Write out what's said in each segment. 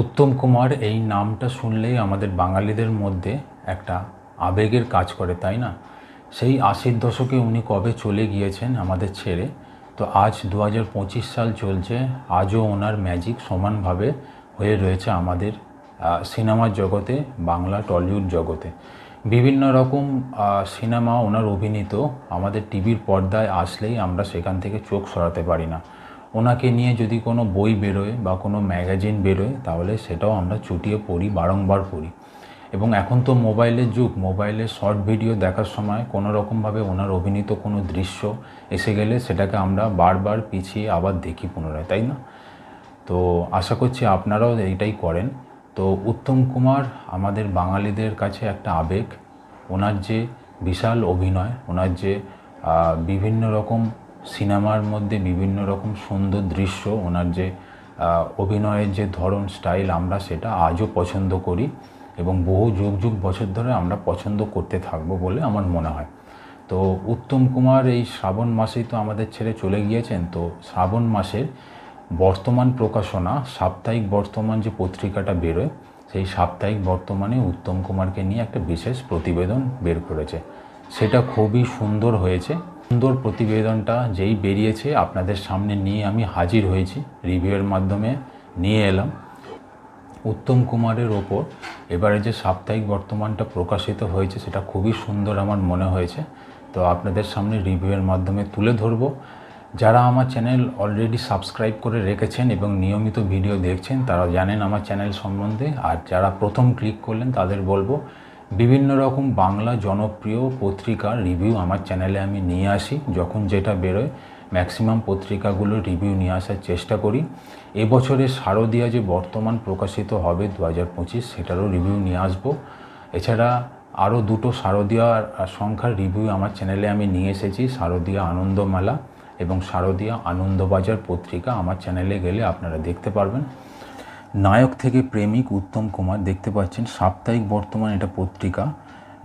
উত্তম কুমার এই নামটা শুনলেই আমাদের বাঙালিদের মধ্যে একটা আবেগের কাজ করে, তাই না? সেই আশির দশকে উনি কবে চলে গিয়েছেন আমাদের ছেড়ে? তো আজ দু হাজার পঁচিশ সাল চলছে, আজও ওনার ম্যাজিক সমানভাবে হয়ে রয়েছে আমাদের সিনেমার জগতে, বাংলা টলিউড জগতে। বিভিন্ন রকম সিনেমা ওনার অভিনীত আমাদের টিভির পর্দায় আসলেই আমরা সেখান থেকে চোখ সরাতে পারি না। ওনাকে নিয়ে যদি কোনো বই বেরোয় বা কোনো ম্যাগাজিন বেরোয়, তাহলে সেটাও আমরা চুটিয়ে পড়ি, বারংবার পড়ি। এবং এখন তো মোবাইলের যুগ, মোবাইলে শর্ট ভিডিও দেখার সময় কোনো রকমভাবে ওনার অভিনীত কোনো দৃশ্য এসে গেলে সেটাকে আমরা বারবার পিছিয়ে আবার দেখি পুনরায়, তাই না? তো আশা করছি আপনারাও এইটাই করেন। তো উত্তম কুমার আমাদের বাঙালিদের কাছে একটা আবেগ। ওনার যে বিশাল অভিনয়, ওনার যে বিভিন্ন রকম সিনেমার মধ্যে বিভিন্ন রকম সুন্দর দৃশ্য, ওনার যে অভিনয়ের যে ধরন, স্টাইল আমরা সেটা আজও পছন্দ করি এবং বহু যুগ যুগ বছর ধরে আমরা পছন্দ করতে থাকব বলে আমার মনে হয়। তো উত্তম কুমার এই শ্রাবণ মাসেই তো আমাদের ছেড়ে চলে গিয়েছেন, তো শ্রাবণ মাসের বর্তমান প্রকাশনা, সাপ্তাহিক বর্তমান যে পত্রিকাটা বেরোয়, সেই সাপ্তাহিক বর্তমানে উত্তম কুমারকে নিয়ে একটা বিশেষ প্রতিবেদন বের করেছে। সেটা খুবই সুন্দর হয়েছে। সুন্দর প্রতিবেদনটা যেই বেরিয়েছে আপনাদের সামনে নিয়ে আমি হাজির হয়েছি, রিভিউয়ের মাধ্যমে নিয়ে এলাম। উত্তম কুমারের ওপর এবারে যে সাপ্তাহিক বর্তমানটা প্রকাশিত হয়েছে সেটা খুবই সুন্দর আমার মনে হয়েছে। তো আপনাদের সামনে রিভিউয়ের মাধ্যমে তুলে ধরবো। যারা আমার চ্যানেল অলরেডি সাবস্ক্রাইব করে রেখেছেন এবং নিয়মিত ভিডিও দেখছেন, তারা জানেন আমার চ্যানেল সম্বন্ধে। আর যারা প্রথম ক্লিক করলেন, তাদের বলব বিভিন্ন রকম বাংলা জনপ্রিয় পত্রিকার রিভিউ আমার চ্যানেলে আমি নিয়ে আসি। যখন যেটা বেরোয় ম্যাক্সিমাম পত্রিকাগুলোর রিভিউ নিয়ে আসার চেষ্টা করি। এবছরের শারদীয়া যে বর্তমান প্রকাশিত হবে দু হাজার পঁচিশ, সেটারও রিভিউ নিয়ে আসব। এছাড়া আরও দুটো শারদীয়ার সংখ্যার রিভিউ আমার চ্যানেলে আমি নিয়ে এসেছি, শারদীয়া আনন্দমেলা এবং শারদীয়া আনন্দবাজার পত্রিকা আমার চ্যানেলে গেলে আপনারা দেখতে পারবেন। নায়ক থেকে প্রেমিক উত্তম কুমার দেখতে পাচ্ছেন। সাপ্তাহিক বর্তমান এটা পত্রিকা।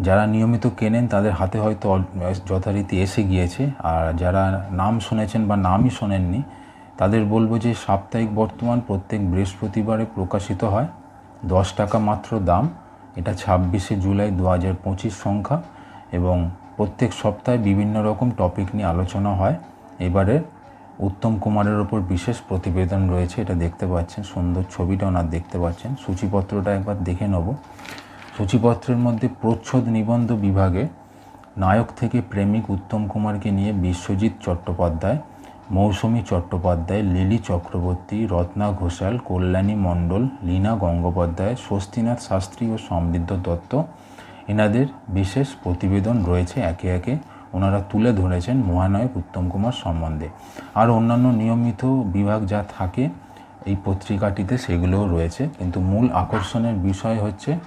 যারা নিয়মিত কেনেন তাদের হাতে হয়তো যথারীতি এসে গিয়েছে। আর যারা নাম শুনেছেন বা নামই শোনেননি, তাদের বলব যে সাপ্তাহিক বর্তমান প্রত্যেক বৃহস্পতিবারে প্রকাশিত হয়। দশ টাকা মাত্র দাম। এটা ছাব্বিশে জুলাই দু হাজার পঁচিশ সংখ্যা। এবং প্রত্যেক সপ্তাহে বিভিন্ন রকম টপিক নিয়ে আলোচনা হয়। এবারে উত্তম কুমারের ওপর বিশেষ প্রতিবেদন রয়েছে, এটা দেখতে পাচ্ছেন, সুন্দর ছবিটা ওনার দেখতে পাচ্ছেন। সূচিপত্রটা একবার দেখে নেব। সূচিপত্রের মধ্যে প্রচ্ছদ নিবন্ধ বিভাগে নায়ক থেকে প্রেমিক উত্তম কুমারকে নিয়ে বিশ্বজিৎ চট্টোপাধ্যায়, মৌসুমী চট্টোপাধ্যায়, লিলি চক্রবর্তী, রত্না ঘোষাল, কল্যাণী মণ্ডল, লীনা গঙ্গোপাধ্যায়, স্বস্তিনাথ শাস্ত্রী ও সমৃদ্ধ দত্ত, এনাদের বিশেষ প্রতিবেদন রয়েছে একে একে। ওনারা তুলে ধরেছেন মহানায়ক উত্তম কুমার সম্বন্ধে। আর অন্যান্য নিয়মিত বিভাগ যা থাকে এই পত্রিকাটিতে সেগুলোও রয়েছে। কিন্তু মূল আকর্ষণের বিষয় হচ্ছে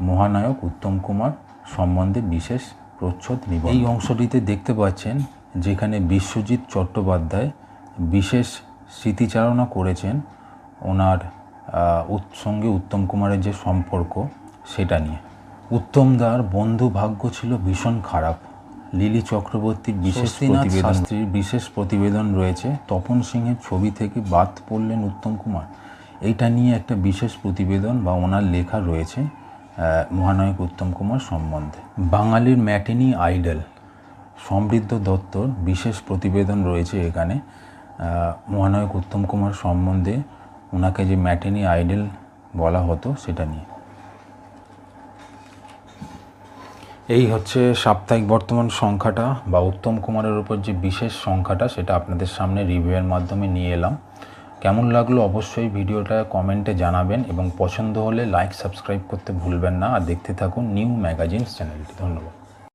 মহানায়ক উত্তম কুমার সম্বন্ধে বিশেষ প্রচ্ছদ নিবন্ধ এই অংশটিতে দেখতে পাচ্ছেন যেখানে বিশ্বজিৎ চট্টোপাধ্যায় বিশেষ স্মৃতিচারণা করেছেন ওনার আহ, উত- সঙ্গে উত্তম কুমারের যে সম্পর্ক সেটা নিয়ে। উত্তমদার বন্ধু ভাগ্য ছিল ভীষণ খারাপ। লিলি চক্রবর্তীর বিশেষ প্রতিবেদন শাস্ত্রীর বিশেষ প্রতিবেদন রয়েছে। তপন সিংহের ছবি থেকে বাদ পড়লেন উত্তম কুমার। এইটা নিয়ে একটা বিশেষ প্রতিবেদন বা ওনার লেখা রয়েছে মহানায়ক উত্তম কুমার সম্বন্ধে। বাঙালির ম্যাটিনি আইডল সমৃদ্ধ দত্তর বিশেষ প্রতিবেদন রয়েছে এখানে। মহানায়ক উত্তম কুমার সম্বন্ধে ওনাকে যে ম্যাটিনি আইডল বলা হতো সেটা নিয়ে। এই হচ্ছে সাপ্তাহিক বর্তমান সংখ্যাটা বা উত্তম কুমারের উপর যে বিশেষ সংখ্যাটা, সেটা আপনাদের সামনে রিভিউয়ের মাধ্যমে নিয়ে এলাম। কেমন লাগল অবশ্যই ভিডিওটা কমেন্টে জানাবেন এবং পছন্দ হলে লাইক সাবস্ক্রাইব করতে ভুলবেন না। আর দেখতে থাকুন নিউ ম্যাগাজিনস চ্যানেলটি ধন্যবাদ।